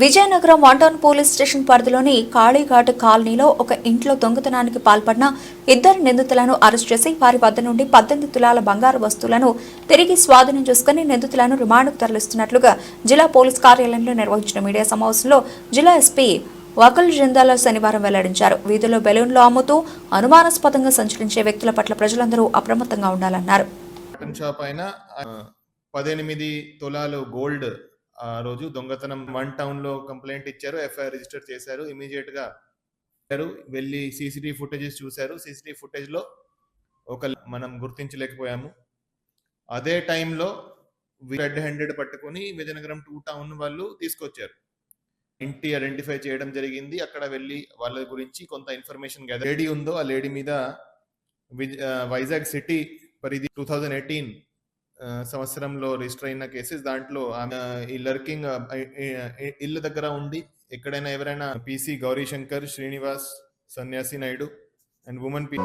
Vizianagaram one town police station పరిధిలోని కాళీఘాట్ కాలనీలో ఒక ఇంట్లో దొంగతనానికి పాల్పడిన ఇద్దరు నిందితులను అరెస్ట్ చేసి వారి వద్ద నుండి పద్దెనిమిది తులాల బంగారు వస్తువులను తిరిగి స్వాధీనం చేసుకుని నిందితులను రిమాండ్కు తరలిస్తున్నట్లుగా జిల్లా పోలీస్ కార్యాలయంలో నిర్వహించిన మీడియా సమావేశంలో జిల్లా ఎస్పీ వకల్ జిందాలో శనివారం వెల్లడించారు. వీధిలో బెలూన్లు అమ్ముతూ అనుమానాస్పదంగా సంచరించే వ్యక్తుల పట్ల ప్రజలందరూ అప్రమత్తంగా ఉండాలన్నారు. పద్దెనిమిది తులాలు గోల్డ్ ఆ రోజు దొంగతనం వన్ టౌన్లో కంప్లైంట్ ఇచ్చారు ఎఫ్ఐఆర్ రిజిస్టర్ చేశారు ఇమీడియట్గా వెళ్ళి సీసీటీవీ ఫుటేజెస్ చూశారు. సీసీటీవీ ఫుటేజ్లో ఒక మనం గుర్తించలేకపోయాము. అదే టైంలో రెడ్ హ్యాండెడ్ పట్టుకుని విజయనగరం టూ టౌన్ వాళ్ళు తీసుకొచ్చారు. ఇంటి ఐడెంటిఫై చేయడం జరిగింది. అక్కడ వెళ్ళి వాళ్ళ గురించి కొంత ఇన్ఫర్మేషన్ లేడీ ఉందో ఆ లేడీ మీద వైజాగ్ సిటీ పరిధి టూ థౌజండ్ ఎయిటీన్ సంవత్సరంలో రిజిస్టర్ అయిన కేసెస్ దాంట్లో ఆమె ఈ లర్కింగ్ ఇల్లు దగ్గర ఉండి ఎక్కడైనా ఎవరైనా పిసి గౌరీ శంకర్ శ్రీనివాస్ సన్యాసి నాయుడు అండ్ ఉమెన్ పీ